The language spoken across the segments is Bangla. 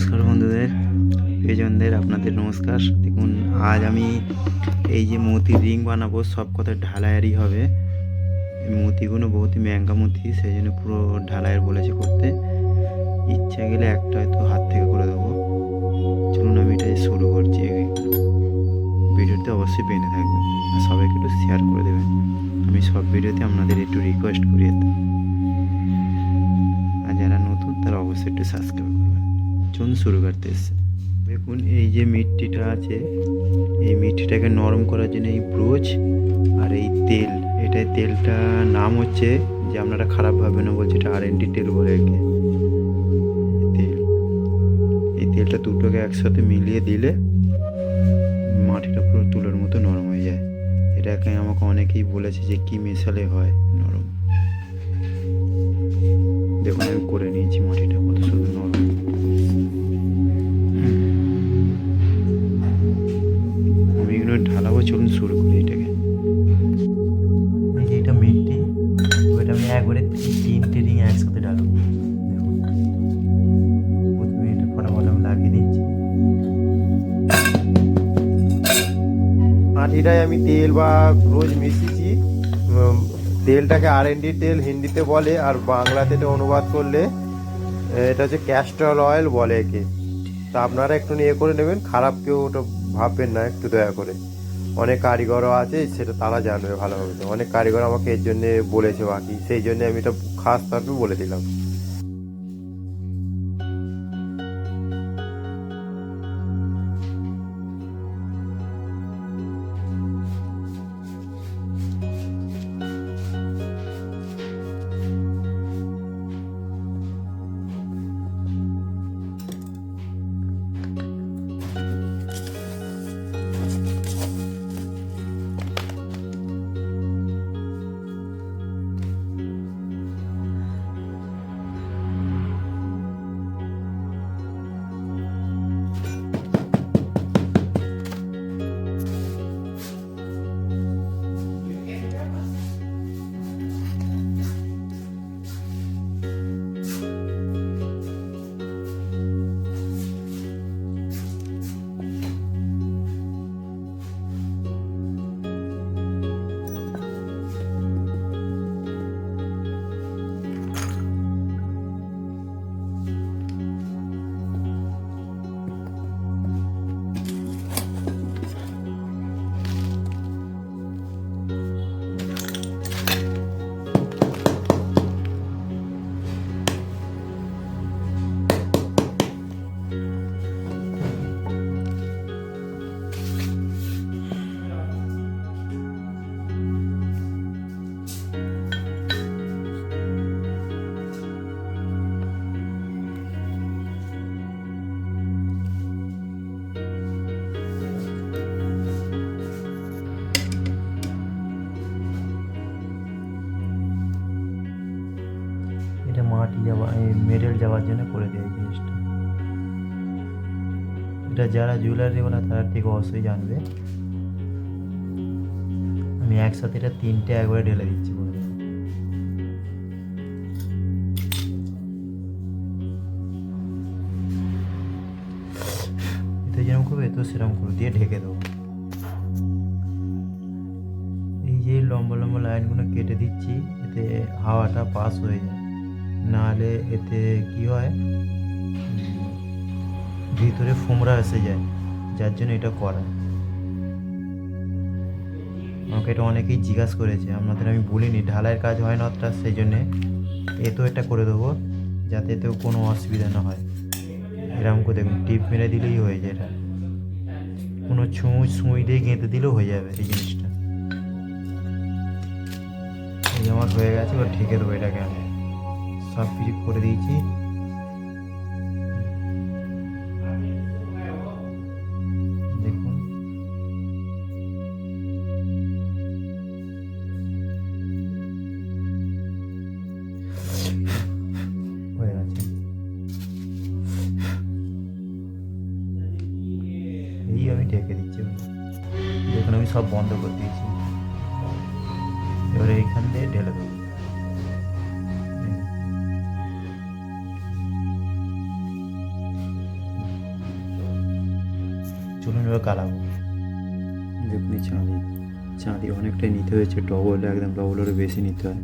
নমস্কার বন্ধুদের, প্রিয়জনদের, আপনাদের নমস্কার। দেখুন, আজ আমি এই যে মতির রিং বানাবো, সব কথা ঢালাইয়ারই হবে। মতিগুলো বহুতই ম্যাঙ্গা মতি, সেই জন্য পুরো ঢালাইয়ের বলেছে করতে। ইচ্ছা গেলে একটা হয়তো হাত থেকে করে দেবো। চলুন, আমি এটা শুরু করছি। ভিডিওতে অবশ্যই পেনে থাকবেন আর সবাইকে একটু শেয়ার করে দেবেন। আমি সব ভিডিওতে আপনাদের একটু রিকোয়েস্ট করি। আর যারা নতুন, তারা অবশ্যই একটু সাবস্ক্রাইব করবেন। চলুন শুরু করতে এসছে দেখুন, এই যে মিট্টিটা আছে, এই মিট্টিটাকে নরম করার জন্য এই ব্রোচ আর এই তেল। এটা তেলটা নাম হচ্ছে যে আপনারা খারাপ ভাববেন না, বলছে এটা আর এন তেল বলে একে তেল। এই তেলটা দুটোকে একসাথে মিলিয়ে দিলে মাটিটা পুরো তুলোর মতো নরম হয়ে যায়। এটাকে আমাকে অনেকেই বলেছে যে কি মেশালে হয় নরম। দেখুন, আমি করে নিয়েছি মাটিটা, কত শুধু নরম। মাটিটায় আমি তেল বা রোজ মিশিয়েছি। তেলটাকে আর তেল হিন্দিতে বলে আর বাংলাতে এটা অনুবাদ করলে, এটা হচ্ছে ক্যাস্টর অয়েল বলে একে। তা আপনারা একটু নিয়ে করে নেবেন, খারাপ কেউ ওটা ভাববেন না, একটু দয়া করে। অনেক কারিগরও আছে, সেটা তারা জানবে ভালোভাবে। অনেক কারিগর আমাকে এর জন্যে বলেছে বাকি, সেই জন্য আমি এটা খাস খাসভাবে বলে দিলাম। যাওয়া, এই মেডেল যাওয়ার জন্য করে দেয় এই জিনিসটা। এটা যারা জুয়েলারি জুয়েলারিওয়ালা তারা ঠিক অবশ্যই জানবে। আমি একসাথে এটা তিনটে একবারে ঢেলে দিচ্ছি বলে। যেরকম করবে এতেও সেরকম করে দিয়ে ঢেকে দেবো। এই যে লম্বা লম্বা লাইনগুলো কেটে দিচ্ছি, এতে হাওয়াটা পাস হয়ে যায়। নাহলে এতে কি হয়? ভিতরে ফোমরা এসে যায়, যার জন্য এটা করা। আমাকে এটা অনেকেই জিজ্ঞাসা করেছে আপনাদের আমি বলিনি, ঢালাইয়ের কাজ হয় না অতটা সেই জন্যে এতেও এটা করে দেবো, যাতে এতেও কোনো অসুবিধা না হয়। এরকম করে দেখুন, টিপ মেরে দিলেই হয়ে যায় এটা। কোনো ছুঁচ সুঁই দিয়ে গেঁথে দিলেও হয়ে যাবে এই জিনিসটা। এই আমার হয়ে গেছে, এবার ঢেকে দেবো এটাকে আমি। সব কিছু করে দিয়েছি। দেখুন। হয়ে গেছে। এই আমি ঢেকে দিচ্ছি আমি সব বন্ধ করে দিয়েছি। এবারে এইখান দিয়ে ঢেলে দেবো। চলুন এবার গালাবো দেখুন চাঁদি। চাঁদি অনেকটাই নিতে হয়েছে ডবল একদম ডবলেরও বেশি নিতে হয়।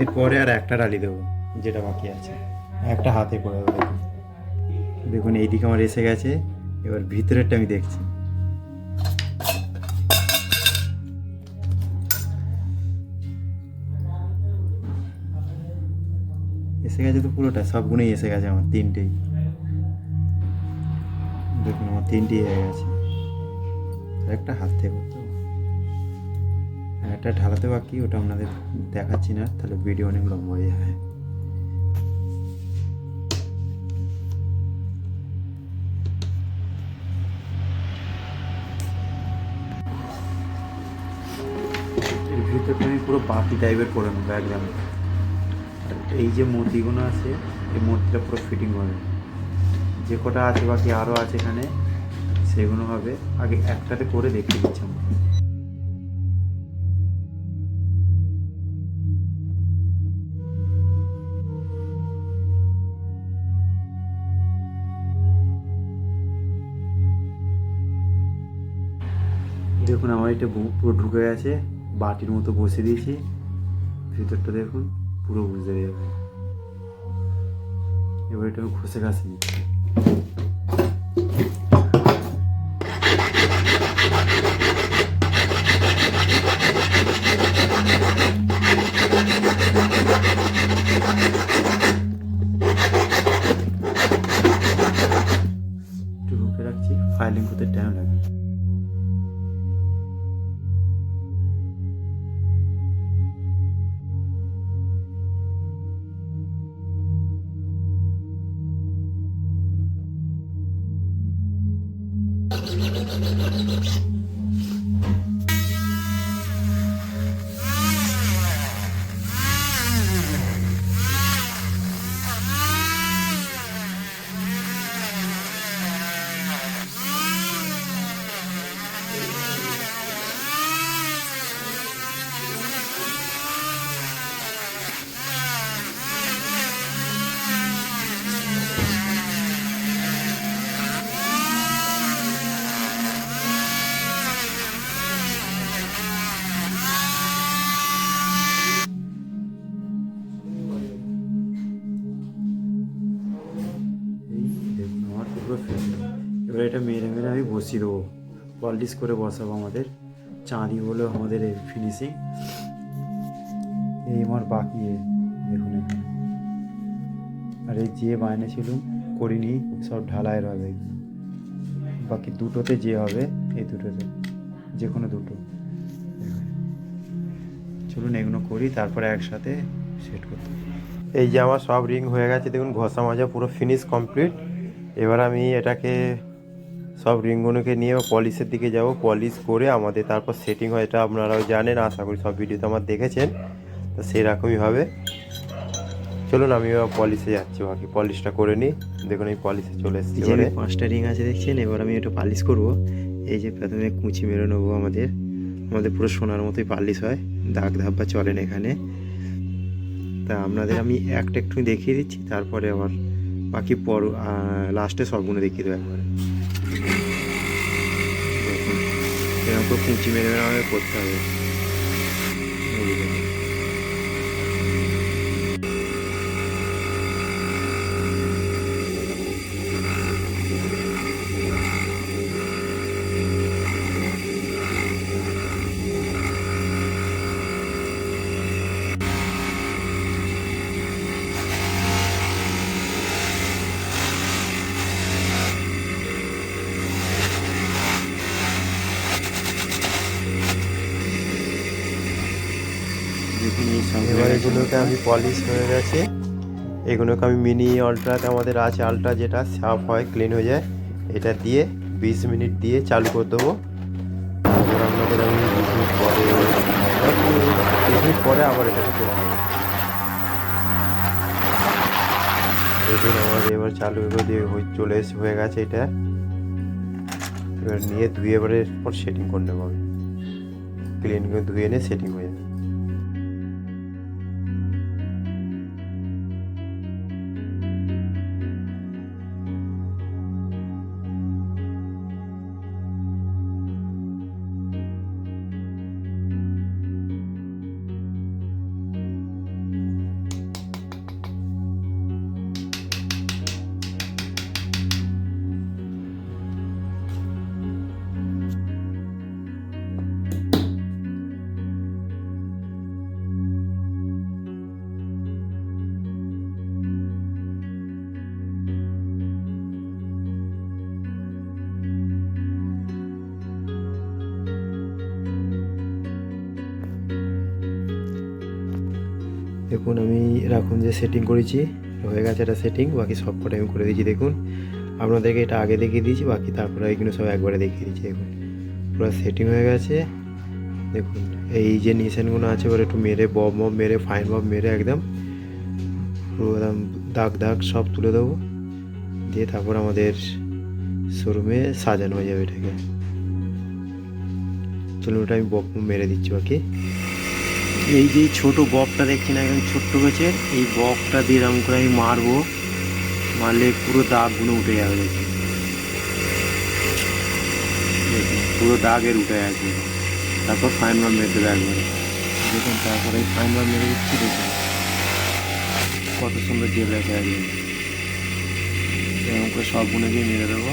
এরপরে আর একটা ডালি দেবো, যেটা বাকি আছে। একটা হাতে করে দেবো। দেখুন, এইদিকে আমার এসে গেছে, এবার ভিতরেরটা আমি দেখছি। এসে গেছে তো পুরোটা, সবগুলোই এসে গেছে আমার, তিনটেই। দেখুন, আমার তিনটেই হয়ে গেছে। একটা হাত থেকে। একটা ঢালাতে বাকি, ওটা আপনাদের দেখাচ্ছি না, তাহলে ভিডিও অনেক লম্বা হয়ে যাবে এর ভিতরটা আমি পুরো বাতি টাইপের করে নেব, একদম। আর এই যে মূর্তিগুলো আছে, এই মূর্তিটা পুরো ফিটিং হবে। যে কটা আছে বাকি আরও আছে এখানে, সেগুলো হবে। আগে একটাতে করে দেখিয়ে দিচ্ছি আমরা। দেখুন, আমার এটা পুরো ঢুকে গেছে, বাটির মতো বসে দিয়েছি। ভিতরটা দেখুন, পুরো বুঝতে যাবে। এবার এটা একটু ঢুকে রাখছি ফাইলিং করতে টাইম লাগে। এবার এটা মেরে মেরে আমি বসিয়ে দেবো। পলিশ করে বসাবো আমাদের। চাঁদি হলো আমাদের এই ফিনিশিং এই আমার বাকি দেখুন আর এই যে বায়না ছিল, করিনি, সব ঢালাই হবে। বাকি দুটোতে যে হবে, এই দুটোতে। যে কোনো দুটো। চলুন এগুলো করি, তারপরে একসাথে সেট করতে এই যে আমার সব রিং হয়ে গেছে, দেখুন ঘষা মাজা পুরো ফিনিশ কমপ্লিট এবার আমি এটাকে সব রিংগুলোকে নিয়ে পলিশের দিকে যাব পলিশ করে আমাদের তারপর সেটিং হয় এটা আপনারাও জানেন আশা করি সব ভিডিওতে আমার দেখেছেন। তো সেরকমই হবে। চলুন আমি এবার পলিশে যাচ্ছি বাকি পলিশটা করে নিই। দেখুন এই পলিশে চলে এসেছি পাঁচটা রিং আছে দেখছেন? এবার আমি একটু পালিশ করব। এই যে প্রথমে কুচি মেরে নেব আমাদের। আমাদের পুরো সোনার মতোই পালিশ হয়। দাগ ধাব্বা চলেন এখানে। তা আপনাদের আমি একটা একটু দেখিয়ে দিচ্ছি তারপরে আবার বাকি পর লাস্টে সবগুলো দেখিয়ে দেবো একবারে। দেখুন এরকম কুচি মেরে মেরে আমাদের করতে হবে। এবার। এগুলোকে আমি পলিশ হয়ে গেছে। এগুলোকে আমি মিনি আলট্রাতে আমাদের আছে আলট্রা যেটা সাফ হয় ক্লিন হয়ে যায় এটা দিয়ে বিশ মিনিট দিয়ে চালু করে দেবো। তারপর আপনাদের আমি বিশ মিনিট পরে বিশ মিনিট পরে আবার এটাকে দেখুন আমার এবার চালু করে দিয়ে চলে এসে হয়ে গেছে এটা। এবার নিয়ে ধুয়ে এবারে পর সেটিং করে নেব আমি। ক্লিন করে ধুয়ে নিয়ে সেটিং হয়ে দেখুন, আমি রাখুন যে সেটিং করেছি, হয়ে গেছে এটা সেটিং বাকি সব কটা আমি করে দিয়েছি, দেখুন। আপনাদেরকে এটা আগে দেখিয়ে দিয়েছি, বাকি তারপরে এইগুলো সব একবারে দেখিয়ে দিয়েছি, দেখুন। পুরো সেটিং হয়ে গেছে, দেখুন। এই যে নিশানগুলো আছে, ওরা একটু মেরে, বব মব মেরে ফাইন বব মেরে একদম। পুরো একদম দাগ দাগ সব তুলে দেবো। দিয়ে তারপর আমাদের শোরুমে সাজানো হয়ে যাবে এটাকে। চলুন ওটা আমি বব মেরে দিচ্ছি বাকি। এই যে ছোট বকটা দেখছেন একদম ছোট্ট গাছের এই বকটা দিয়ে এরকম করে আমি মারবো, মারলে পুরো দাগগুলো উঠে যাবে দেখুন দেখুন, পুরো দাগের উঠে আছে তারপর ফাইন বার মেরে দেবে একবারে। দেখুন, তারপরে এই ফাইন বার মেরে দিচ্ছি, দেখুন। কত সুন্দর জেল রেখে আছে এরকম করে সবগুলোকেই মেরে দেবো।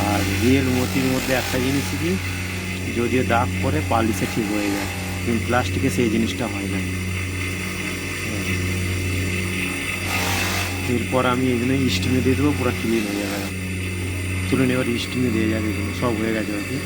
আর রিয়েল মতির মধ্যে একটা জিনিস কি, যদিও দাগ পরে পালিশে ঠিক হয়ে যায়। কিন্তু প্লাস্টিকে সেই জিনিসটা হয় না। এরপর আমি এগুলো স্টিমে দিয়ে দেবো, পুরো ক্লিন হয়ে যাবে। তুলে নেওয়ার স্টিমে দিয়ে যাবে, সব হয়ে গেছে আর কি।